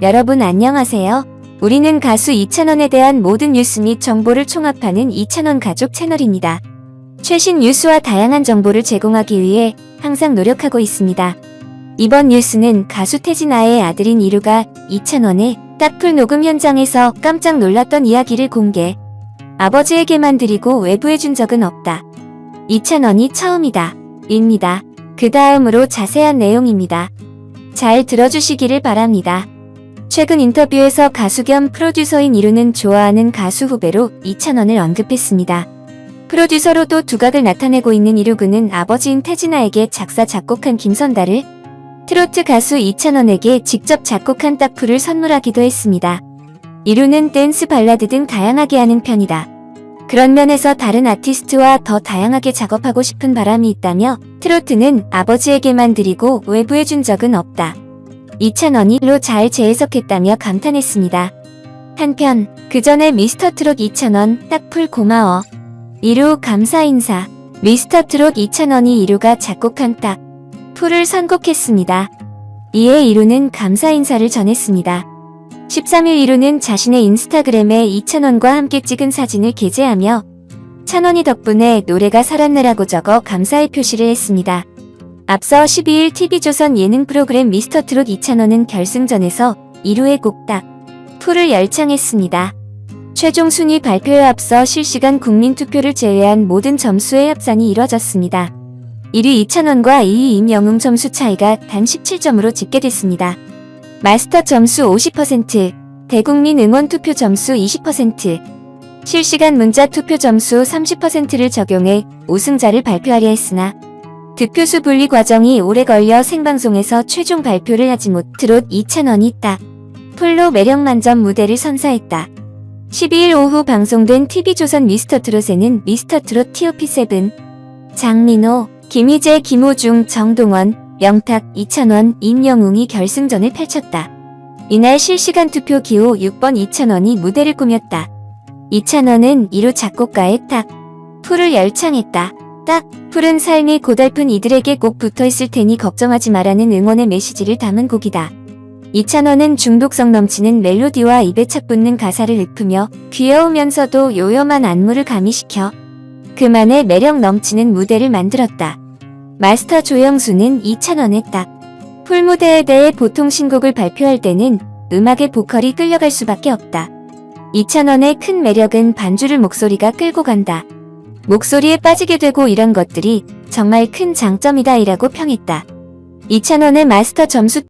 여러분 안녕하세요. 우리는 가수 이찬원에 대한 모든 뉴스 및 정보를 총합하는 이찬원 가족 채널입니다. 최신 뉴스와 다양한 정보를 제공하기 위해 항상 노력하고 있습니다. 이번 뉴스는 가수 태진아의 아들인 이루가 이찬원의 딱풀 녹음 현장에서 깜짝 놀랐던 이야기를 공개. 아버지에게만 드리고 외부해준 적은 없다. 이찬원이 처음이다. 입니다. 그 다음으로 자세한 내용입니다. 잘 들어주시기를 바랍니다. 최근 인터뷰에서 가수 겸 프로듀서인 이루는 좋아하는 가수 후배로 이찬원을 언급했습니다. 프로듀서로도 두각을 나타내고 있는 이루그는 아버지인 태진아에게 작사 작곡한 김선달을 트로트 가수 이찬원에게 직접 작곡한 딱풀을 선물하기도 했습니다. 이루는 댄스 발라드 등 다양하게 하는 편이다. 그런 면에서 다른 아티스트와 더 다양하게 작업하고 싶은 바람이 있다며 트로트는 아버지에게만 드리고 외부해준 적은 없다. 이찬원이 로 잘 재해석했다며 감탄했습니다. 한편 그 전에 미스터 트롯 이찬원 딱풀 고마워 이루 감사 인사 미스터 트롯 이찬원이 이루가 작곡한 딱 풀을 선곡했습니다. 이에 이루는 감사 인사를 전했습니다. 13일 이루는 자신의 인스타그램에 이찬원과 함께 찍은 사진을 게재하며 찬원이 덕분에 노래가 살았네라고 적어 감사의 표시를 했습니다. 앞서 12일 TV조선 예능 프로그램 미스터 트롯 이찬원은 결승전에서 2루의 곡딱 풀을 열창했습니다. 최종 순위 발표에 앞서 실시간 국민 투표를 제외한 모든 점수의 합산이 이뤄졌습니다. 1위 이찬원과 2위 임영웅 점수 차이가 단 17점으로 집계됐습니다. 마스터 점수 50%, 대국민 응원 투표 점수 20%, 실시간 문자 투표 점수 30%를 적용해 우승자를 발표하려 했으나 득표수 분리 과정이 오래 걸려 생방송에서 최종 발표를 하지 못 트롯 이찬원이 딱 풀로 매력 만점 무대를 선사했다. 12일 오후 방송된 TV조선 미스터트롯에는 미스터트롯 TOP7 장민호, 김희재, 김호중, 정동원, 명탁, 이찬원, 임영웅이 결승전을 펼쳤다. 이날 실시간 투표 기호 6번 이찬원이 무대를 꾸몄다. 이찬원은 이루 작곡가의 딱 풀을 열창했다. 딱 푸른 삶이 고달픈 이들에게 꼭 붙어 있을 테니 걱정하지 마라는 응원의 메시지를 담은 곡이다. 이찬원은 중독성 넘치는 멜로디와 입에 착 붙는 가사를 읊으며 귀여우면서도 요염한 안무를 가미시켜 그만의 매력 넘치는 무대를 만들었다. 마스터 조영수는 이찬원의 딱 풀무대에 대해 보통 신곡을 발표할 때는 음악의 보컬이 끌려갈 수밖에 없다. 이찬원의 큰 매력은 반주를 목소리가 끌고 간다. 목소리에 빠지게 되고 이런 것들이 정말 큰 장점이다 이라고 평했다. 이찬원의 마스터 점수